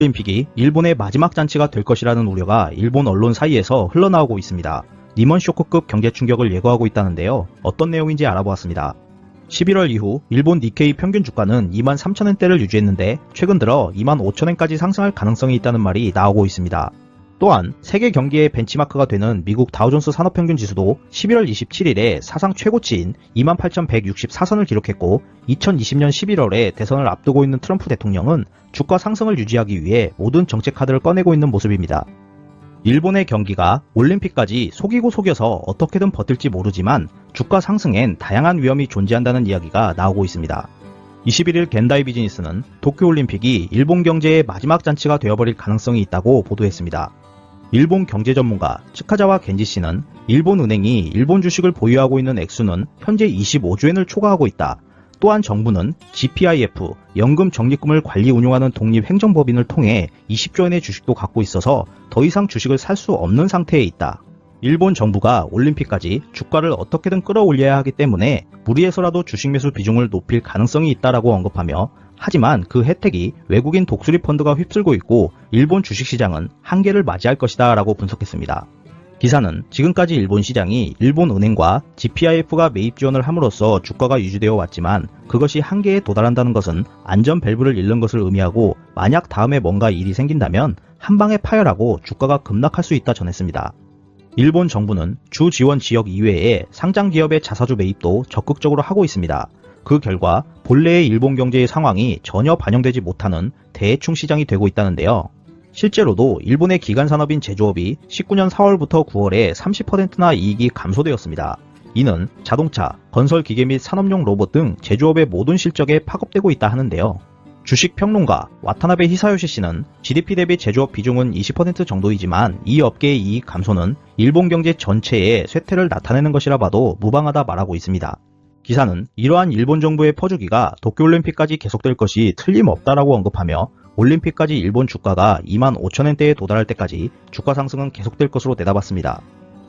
올림픽이 일본의 마지막 잔치가 될 것이라는 우려가 일본 언론 사이에서 흘러나오고 있습니다. 니먼 쇼크급 경제 충격을 예고하고 있다는데요. 어떤 내용인지 알아보았습니다. 11월 이후 일본 니케이 평균 주가는 2만 3천엔대를 유지했는데 최근 들어 2만 5천엔까지 상승할 가능성이 있다는 말이 나오고 있습니다. 또한 세계 경기의 벤치마크가 되는 미국 다우존스 산업평균 지수도 11월 27일에 사상 최고치인 28,164선을 기록했고 2020년 11월에 대선을 앞두고 있는 트럼프 대통령은 주가 상승을 유지하기 위해 모든 정책 카드를 꺼내고 있는 모습입니다. 일본의 경기가 올림픽까지 속이고 속여서 어떻게든 버틸지 모르지만 주가 상승엔 다양한 위험이 존재한다는 이야기가 나오고 있습니다. 21일 겐다이 비즈니스는 도쿄올림픽이 일본 경제의 마지막 잔치가 되어버릴 가능성이 있다고 보도했습니다. 일본 경제 전문가 츠카자와 겐지 씨는 일본 은행이 일본 주식을 보유하고 있는 액수는 현재 25조엔을 초과하고 있다. 또한 정부는 GPIF, 연금 적립금을 관리 운용하는 독립행정법인을 통해 20조엔의 주식도 갖고 있어서 더 이상 주식을 살 수 없는 상태에 있다. 일본 정부가 올림픽까지 주가를 어떻게든 끌어올려야 하기 때문에 무리해서라도 주식 매수 비중을 높일 가능성이 있다라고 언급하며 하지만 그 혜택이 외국인 독수리 펀드가 휩쓸고 있고 일본 주식시장은 한계를 맞이할 것이다 라고 분석했습니다. 기사는 지금까지 일본 시장이 일본 은행과 GPIF가 매입 지원을 함으로써 주가가 유지되어 왔지만 그것이 한계에 도달한다는 것은 안전 밸브를 잃는 것을 의미하고 만약 다음에 뭔가 일이 생긴다면 한 방에 파열하고 주가가 급락할 수 있다 전했습니다. 일본 정부는 주 지원 지역 이외에 상장 기업의 자사주 매입도 적극적으로 하고 있습니다. 그 결과 본래의 일본 경제의 상황이 전혀 반영되지 못하는 대충 시장이 되고 있다는데요. 실제로도 일본의 기간 산업인 제조업이 19년 4월부터 9월에 30%나 이익이 감소되었습니다. 이는 자동차, 건설 기계 및 산업용 로봇 등 제조업의 모든 실적에 파급되고 있다 하는데요. 주식 평론가 와타나베 히사요시 씨는 GDP 대비 제조업 비중은 20% 정도이지만 이 업계의 이익 감소는 일본 경제 전체의 쇠퇴를 나타내는 것이라 봐도 무방하다 말하고 있습니다. 기사는 이러한 일본 정부의 퍼주기가 도쿄올림픽까지 계속될 것이 틀림없다라고 언급하며 올림픽까지 일본 주가가 2만 5천엔대에 도달할 때까지 주가 상승은 계속될 것으로 내다봤습니다.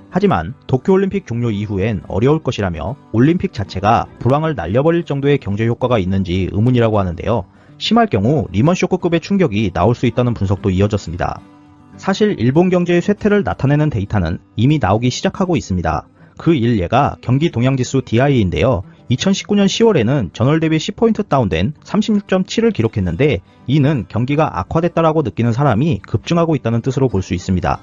하지만 도쿄올림픽 종료 이후엔 어려울 것이라며 올림픽 자체가 불황을 날려버릴 정도의 경제 효과가 있는지 의문이라고 하는데요. 심할 경우 리먼 쇼크급의 충격이 나올 수 있다는 분석도 이어졌습니다. 사실 일본 경제의 쇠퇴를 나타내는 데이터는 이미 나오기 시작하고 있습니다. 그 일례가 경기 동향지수 DI인데요. 2019년 10월에는 전월 대비 10포인트 다운된 36.7을 기록했는데 이는 경기가 악화됐다라고 느끼는 사람이 급증하고 있다는 뜻으로 볼 수 있습니다.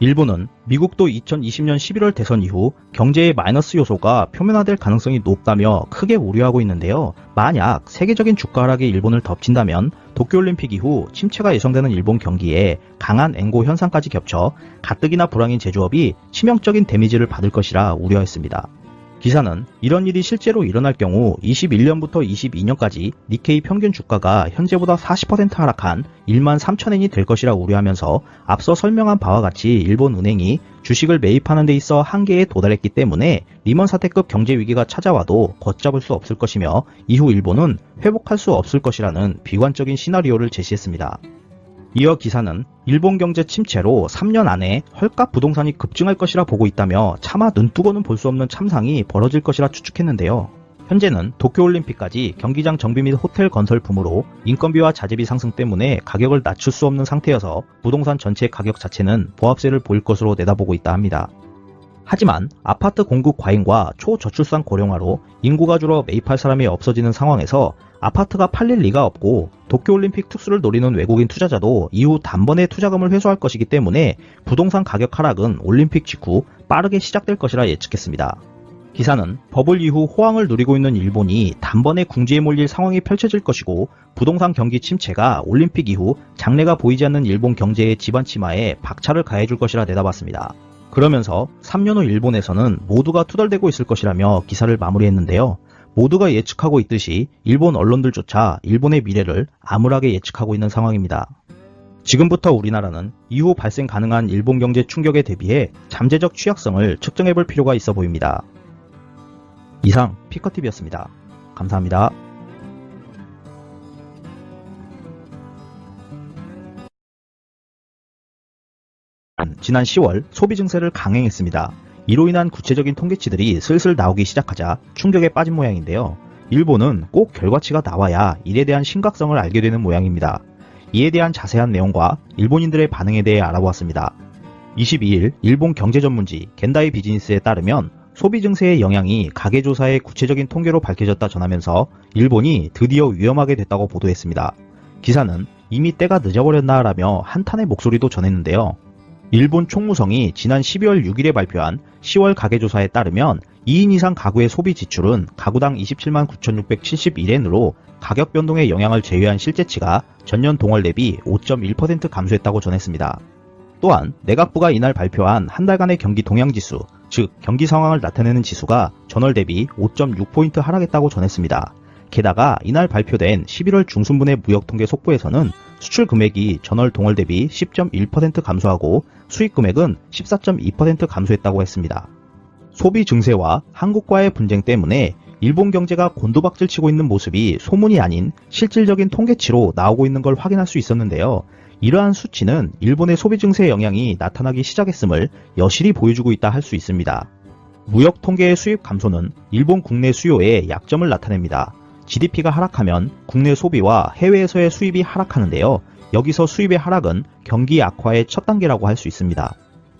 일본은 미국도 2020년 11월 대선 이후 경제의 마이너스 요소가 표면화될 가능성이 높다며 크게 우려하고 있는데요. 만약 세계적인 주가 하락이 일본을 덮친다면 도쿄올림픽 이후 침체가 예상되는 일본 경기에 강한 앵고 현상까지 겹쳐 가뜩이나 불황인 제조업이 치명적인 데미지를 받을 것이라 우려했습니다. 기사는 이런 일이 실제로 일어날 경우 21년부터 22년까지 니케이 평균 주가가 현재보다 40% 하락한 1만 3천엔이 될 것이라 우려하면서 앞서 설명한 바와 같이 일본 은행이 주식을 매입하는 데 있어 한계에 도달했기 때문에 리먼 사태급 경제 위기가 찾아와도 걷잡을 수 없을 것이며 이후 일본은 회복할 수 없을 것이라는 비관적인 시나리오를 제시했습니다. 이어 기사는 일본 경제 침체로 3년 안에 헐값 부동산이 급증할 것이라 보고 있다며 차마 눈뜨고는 볼 수 없는 참상이 벌어질 것이라 추측했는데요. 현재는 도쿄올림픽까지 경기장 정비 및 호텔 건설 붐으로 인건비와 자재비 상승 때문에 가격을 낮출 수 없는 상태여서 부동산 전체 가격 자체는 보합세를 보일 것으로 내다보고 있다 합니다. 하지만 아파트 공급 과잉과 초저출산 고령화로 인구가 줄어 매입할 사람이 없어지는 상황에서 아파트가 팔릴 리가 없고 도쿄올림픽 특수를 노리는 외국인 투자자도 이후 단번에 투자금을 회수할 것이기 때문에 부동산 가격 하락은 올림픽 직후 빠르게 시작될 것이라 예측했습니다. 기사는 버블 이후 호황을 누리고 있는 일본이 단번에 궁지에 몰릴 상황이 펼쳐질 것이고 부동산 경기 침체가 올림픽 이후 장래가 보이지 않는 일본 경제의 지반 침하에 박차를 가해줄 것이라 내다봤습니다. 그러면서 3년 후 일본에서는 모두가 투덜대고 있을 것이라며 기사를 마무리했는데요. 모두가 예측하고 있듯이 일본 언론들조차 일본의 미래를 암울하게 예측하고 있는 상황입니다. 지금부터 우리나라는 이후 발생 가능한 일본 경제 충격에 대비해 잠재적 취약성을 측정해 볼 필요가 있어 보입니다. 이상 피커TV였습니다. 감사합니다. 지난 10월 소비 증세를 강행했습니다. 이로 인한 구체적인 통계치들이 슬슬 나오기 시작하자 충격에 빠진 모양인데요. 일본은 꼭 결과치가 나와야 일에 대한 심각성을 알게 되는 모양입니다. 이에 대한 자세한 내용과 일본인들의 반응에 대해 알아보았습니다. 22일 일본 경제 전문지 겐다이 비즈니스에 따르면 소비 증세의 영향이 가계조사의 구체적인 통계로 밝혀졌다 전하면서 일본이 드디어 위험하게 됐다고 보도했습니다. 기사는 이미 때가 늦어버렸나라며 한탄의 목소리도 전했는데요. 일본 총무성이 지난 12월 6일에 발표한 10월 가계조사에 따르면 2인 이상 가구의 소비 지출은 가구당 27만 9,671엔으로 가격 변동의 영향을 제외한 실제치가 전년 동월 대비 5.1% 감소했다고 전했습니다. 또한 내각부가 이날 발표한 한 달간의 경기 동향지수, 즉 경기 상황을 나타내는 지수가 전월 대비 5.6포인트 하락했다고 전했습니다. 게다가 이날 발표된 11월 중순분의 무역통계 속보에서는 수출 금액이 전월 동월 대비 10.1% 감소하고 수입 금액은 14.2% 감소했다고 했습니다. 소비 증세와 한국과의 분쟁 때문에 일본 경제가 곤두박질 치고 있는 모습이 소문이 아닌 실질적인 통계치로 나오고 있는 걸 확인할 수 있었는데요. 이러한 수치는 일본의 소비 증세의 영향이 나타나기 시작했음을 여실히 보여주고 있다 할 수 있습니다. 무역 통계의 수입 감소는 일본 국내 수요에 약점을 나타냅니다. GDP가 하락하면 국내 소비와 해외에서의 수입이 하락하는데요. 여기서 수입의 하락은 경기 악화의 첫 단계라고 할 수 있습니다.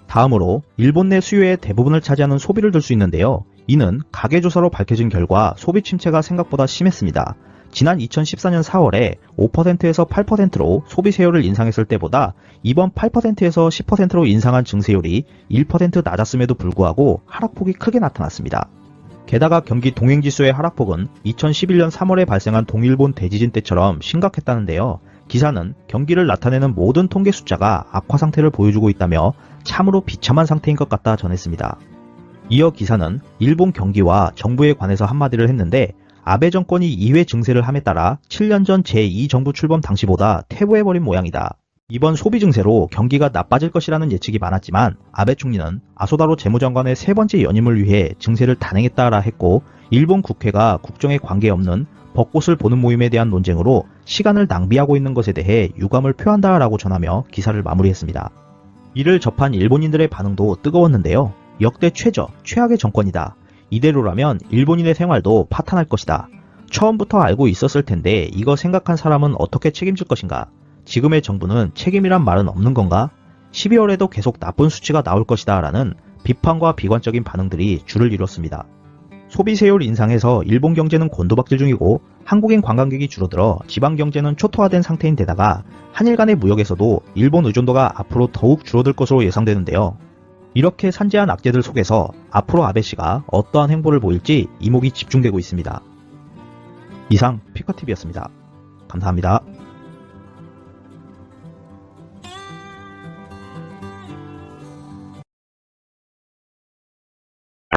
다음으로 일본 내 수요의 대부분을 차지하는 소비를 들 수 있는데요. 이는 가계조사로 밝혀진 결과 소비 침체가 생각보다 심했습니다. 지난 2014년 4월에 5%에서 8%로 소비 세율을 인상했을 때보다 이번 8%에서 10%로 인상한 증세율이 1% 낮았음에도 불구하고 하락폭이 크게 나타났습니다. 게다가 경기 동행지수의 하락폭은 2011년 3월에 발생한 동일본 대지진 때처럼 심각했다는데요. 기사는 경기를 나타내는 모든 통계 숫자가 악화 상태를 보여주고 있다며 참으로 비참한 상태인 것 같다 전했습니다. 이어 기사는 일본 경기와 정부에 관해서 한마디를 했는데 아베 정권이 2회 증세를 함에 따라 7년 전 제2정부 출범 당시보다 퇴보해버린 모양이다. 이번 소비 증세로 경기가 나빠질 것이라는 예측이 많았지만 아베 총리는 아소다로 재무장관의 세 번째 연임을 위해 증세를 단행했다라 했고 일본 국회가 국정에 관계없는 벚꽃을 보는 모임에 대한 논쟁으로 시간을 낭비하고 있는 것에 대해 유감을 표한다라고 전하며 기사를 마무리했습니다. 이를 접한 일본인들의 반응도 뜨거웠는데요. 역대 최저, 최악의 정권이다. 이대로라면 일본인의 생활도 파탄할 것이다. 처음부터 알고 있었을 텐데 이거 생각한 사람은 어떻게 책임질 것인가? 지금의 정부는 책임이란 말은 없는 건가? 12월에도 계속 나쁜 수치가 나올 것이다 라는 비판과 비관적인 반응들이 줄을 이뤘습니다. 소비세율 인상에서 일본 경제는 곤두박질 중이고 한국인 관광객이 줄어들어 지방 경제는 초토화된 상태인 데다가 한일 간의 무역에서도 일본 의존도가 앞으로 더욱 줄어들 것으로 예상되는데요. 이렇게 산재한 악재들 속에서 앞으로 아베 씨가 어떠한 행보를 보일지 이목이 집중되고 있습니다. 이상 피커TV였습니다. 감사합니다.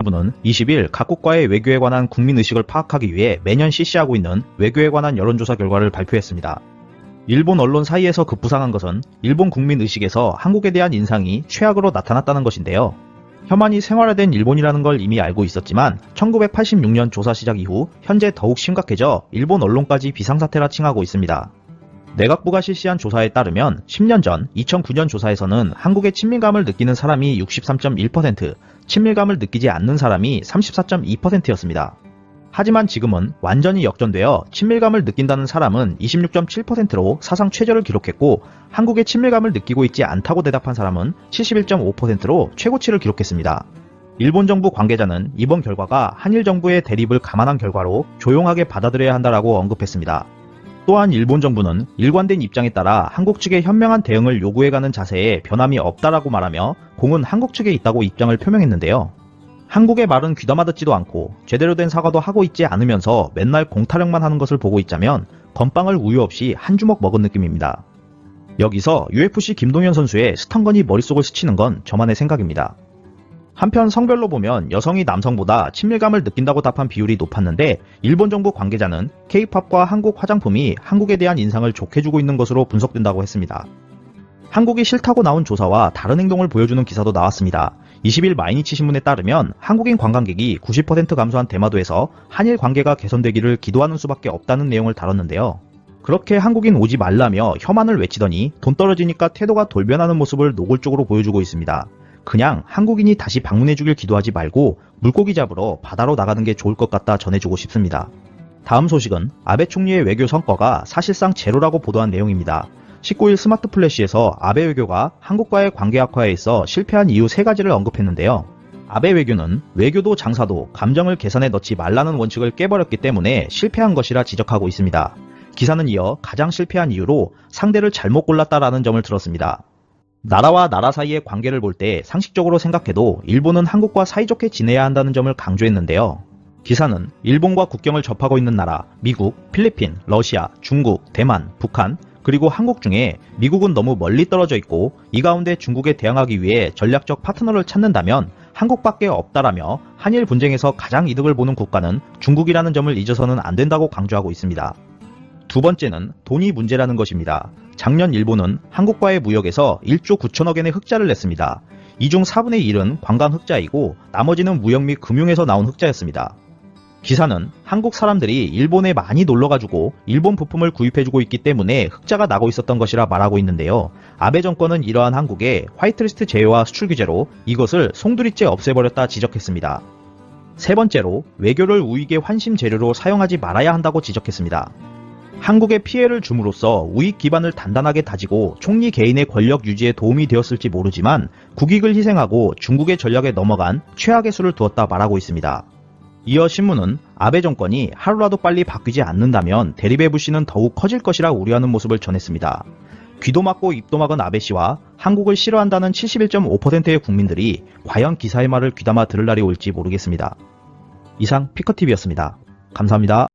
정부는 20일 각국과의 외교에 관한 국민의식을 파악하기 위해 매년 실시하고 있는 외교에 관한 여론조사 결과를 발표했습니다. 일본 언론 사이에서 급부상한 것은 일본 국민의식에서 한국에 대한 인상이 최악으로 나타났다는 것인데요. 혐한이 생활화된 일본이라는 걸 이미 알고 있었지만 1986년 조사 시작 이후 현재 더욱 심각해져 일본 언론까지 비상사태라 칭하고 있습니다. 내각부가 실시한 조사에 따르면 10년 전 2009년 조사에서는 한국의 친밀감을 느끼는 사람이 63.1%, 친밀감을 느끼지 않는 사람이 34.2%였습니다. 하지만 지금은 완전히 역전되어 친밀감을 느낀다는 사람은 26.7%로 사상 최저를 기록했고 한국의 친밀감을 느끼고 있지 않다고 대답한 사람은 71.5%로 최고치를 기록했습니다. 일본 정부 관계자는 이번 결과가 한일 정부의 대립을 감안한 결과로 조용하게 받아들여야 한다라고 언급했습니다. 또한 일본 정부는 일관된 입장에 따라 한국 측의 현명한 대응을 요구해가는 자세에 변함이 없다라고 말하며 공은 한국 측에 있다고 입장을 표명했는데요. 한국의 말은 귀담아 듣지도 않고 제대로 된 사과도 하고 있지 않으면서 맨날 공타령만 하는 것을 보고 있자면 건빵을 우유 없이 한 주먹 먹은 느낌입니다. 여기서 UFC 김동현 선수의 스턴건이 머릿속을 스치는 건 저만의 생각입니다. 한편 성별로 보면 여성이 남성보다 친밀감을 느낀다고 답한 비율이 높았는데 일본 정부 관계자는 K-팝과 한국 화장품이 한국에 대한 인상을 좋게 주고 있는 것으로 분석된다고 했습니다. 한국이 싫다고 나온 조사와 다른 행동을 보여주는 기사도 나왔습니다. 20일 마이니치 신문에 따르면 한국인 관광객이 90% 감소한 대마도에서 한일 관계가 개선되기를 기도하는 수밖에 없다는 내용을 다뤘는데요. 그렇게 한국인 오지 말라며 혐한을 외치더니 돈 떨어지니까 태도가 돌변하는 모습을 노골적으로 보여주고 있습니다. 그냥 한국인이 다시 방문해주길 기도하지 말고 물고기 잡으러 바다로 나가는 게 좋을 것 같다 전해주고 싶습니다. 다음 소식은 아베 총리의 외교 성과가 사실상 제로라고 보도한 내용입니다. 19일 스마트 플래시에서 아베 외교가 한국과의 관계 악화에 있어 실패한 이유 세 가지를 언급했는데요. 아베 외교는 외교도 장사도 감정을 계산에 넣지 말라는 원칙을 깨버렸기 때문에 실패한 것이라 지적하고 있습니다. 기사는 이어 가장 실패한 이유로 상대를 잘못 골랐다라는 점을 들었습니다. 나라와 나라 사이의 관계를 볼 때 상식적으로 생각해도 일본은 한국과 사이좋게 지내야 한다는 점을 강조했는데요. 기사는 일본과 국경을 접하고 있는 나라, 미국, 필리핀, 러시아, 중국, 대만, 북한, 그리고 한국 중에 미국은 너무 멀리 떨어져 있고 이 가운데 중국에 대항하기 위해 전략적 파트너를 찾는다면 한국밖에 없다라며 한일 분쟁에서 가장 이득을 보는 국가는 중국이라는 점을 잊어서는 안 된다고 강조하고 있습니다. 두 번째는 돈이 문제라는 것입니다. 작년 일본은 한국과의 무역에서 1조 9천억 엔의 흑자를 냈습니다. 이 중 4분의 1은 관광 흑자이고 나머지는 무역 및 금융에서 나온 흑자였습니다. 기사는 한국 사람들이 일본에 많이 놀러가지고 일본 부품을 구입해주고 있기 때문에 흑자가 나고 있었던 것이라 말하고 있는데요. 아베 정권은 이러한 한국의 화이트리스트 제외와 수출 규제로 이것을 송두리째 없애버렸다 지적했습니다. 세 번째로 외교를 우익의 환심 재료로 사용하지 말아야 한다고 지적했습니다. 한국에 피해를 줌으로써 우익 기반을 단단하게 다지고 총리 개인의 권력 유지에 도움이 되었을지 모르지만 국익을 희생하고 중국의 전략에 넘어간 최악의 수를 두었다 말하고 있습니다. 이어 신문은 아베 정권이 하루라도 빨리 바뀌지 않는다면 대립의 불씨는 더욱 커질 것이라 우려하는 모습을 전했습니다. 귀도 막고 입도 막은 아베 씨와 한국을 싫어한다는 71.5%의 국민들이 과연 기사의 말을 귀담아 들을 날이 올지 모르겠습니다. 이상 피커TV였습니다. 감사합니다.